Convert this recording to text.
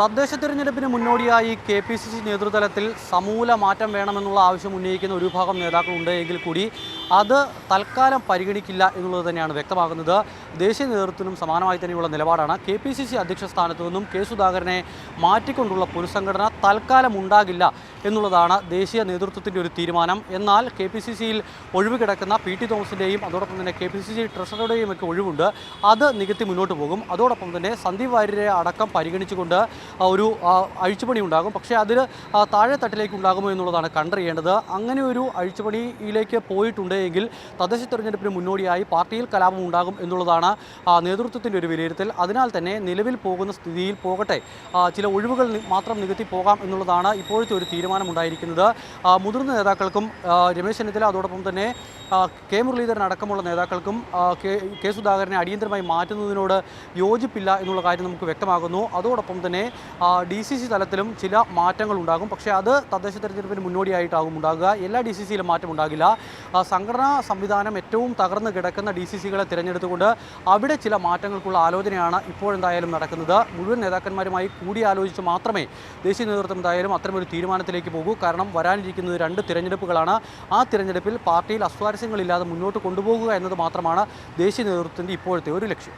തദ്ദേശ തിരഞ്ഞെടുപ്പിന് മുന്നോടിയായി കെ പി സി സി നേതൃതലത്തിൽ സമൂല മാറ്റം വേണമെന്നുള്ള ആവശ്യം ഉന്നയിക്കുന്ന ഒരു വിഭാഗം നേതാക്കളുണ്ട് എങ്കിൽ കൂടി അത് തൽക്കാലം പരിഗണിക്കില്ല എന്നുള്ളത് തന്നെയാണ് വ്യക്തമാകുന്നത്. ദേശീയ നേതൃത്വത്തിനും സമാനമായി തന്നെയുള്ള നിലപാടാണ് കെ പി സി സി അധ്യക്ഷ സ്ഥാനത്തു നിന്നും കെ സുധാകരനെ മാറ്റിക്കൊണ്ടുള്ള പുനഃസംഘടന തൽക്കാലം ഉണ്ടാകില്ല എന്നുള്ളതാണ് ദേശീയ നേതൃത്വത്തിന്റെ ഒരു തീരുമാനം. എന്നാൽ കെ പി സി സിയിൽ ഒഴിവ് കിടക്കുന്ന പി ടി തോമസിന്റെയും അതോടൊപ്പം തന്നെ കെ പി സി സി ട്രഷറുടെയും ഒക്കെ ഒഴിവുണ്ട്. അത് നികത്തി മുന്നോട്ട് പോകും. അതോടൊപ്പം തന്നെ സന്ദീപ് വാര്യരെ അടക്കം പരിഗണിച്ചുകൊണ്ട് ഒരു അഴിച്ചുപണി ഉണ്ടാകും. പക്ഷേ അതിൽ താഴെ തട്ടിലേക്ക് ഉണ്ടാകുമോ എന്നുള്ളതാണ് കണ്ടറിയേണ്ടത്. അങ്ങനെ ഒരു അഴിച്ചുപണിയിലേക്ക് പോയിട്ടുണ്ടെങ്കിൽ തദ്ദേശ തെരഞ്ഞെടുപ്പിന് മുന്നോടിയായി പാർട്ടിയിൽ കലാപം ഉണ്ടാകും എന്നുള്ളതാണ് നേതൃത്വത്തിന്റെ ഒരു വിലയിരുത്തൽ. അതിനാൽ തന്നെ നിലവിൽ പോകുന്ന സ്ഥിതിയിൽ പോകട്ടെ. ചില ഒഴിവുകൾ മാത്രം നികത്തി പോകാം എന്നുള്ളതാണ് ഇപ്പോഴത്തെ ഒരു തീരുമാനമുണ്ടായിരിക്കുന്നത്. മുതിർന്ന നേതാക്കൾക്കും രമേശ് ചെന്നിത്തല അതോടൊപ്പം തന്നെ കെ മുരളീധരൻ അടക്കമുള്ള നേതാക്കൾക്കും കെ സുധാകരനെ അടിയന്തരമായി മാറ്റുന്നതിനോട് യോജിപ്പില്ല എന്നുള്ള കാര്യം നമുക്ക് വ്യക്തമാകുന്നു. അതോടൊപ്പം തന്നെ ഡി സി സി തലത്തിലും ചില മാറ്റങ്ങൾ ഉണ്ടാകും പക്ഷേ അത് തദ്ദേശ തെരഞ്ഞെടുപ്പിന് മുന്നോടിയായിട്ടാകും ഉണ്ടാകുക. എല്ലാ ഡി സി സിയിലും മാറ്റം ഉണ്ടാകില്ല. സംഘടനാ സംവിധാനം ഏറ്റവും തകർന്നു കിടക്കുന്ന ഡി സി സികളെ തിരഞ്ഞെടുത്തുകൊണ്ട് അവിടെ ചില മാറ്റങ്ങൾക്കുള്ള ആലോചനയാണ് ഇപ്പോഴെന്തായാലും നടക്കുന്നത്. മുഴുവൻ നേതാക്കന്മാരുമായി കൂടിയാലോചിച്ച് മാത്രമേ ദേശീയ നേതൃത്വം എന്തായാലും അത്തരമൊരു തീരുമാനത്തിലേക്ക് പോകൂ. കാരണം വരാനിരിക്കുന്നത് രണ്ട് തിരഞ്ഞെടുപ്പുകളാണ്. ആ തിരഞ്ഞെടുപ്പിൽ പാർട്ടിയിൽ അസ്വാരസ്യങ്ങളില്ലാതെ മുന്നോട്ട് കൊണ്ടുപോകുക എന്നത് മാത്രമാണ് ദേശീയ നേതൃത്വത്തിന്റെ ഇപ്പോഴത്തെ ഒരു ലക്ഷ്യം.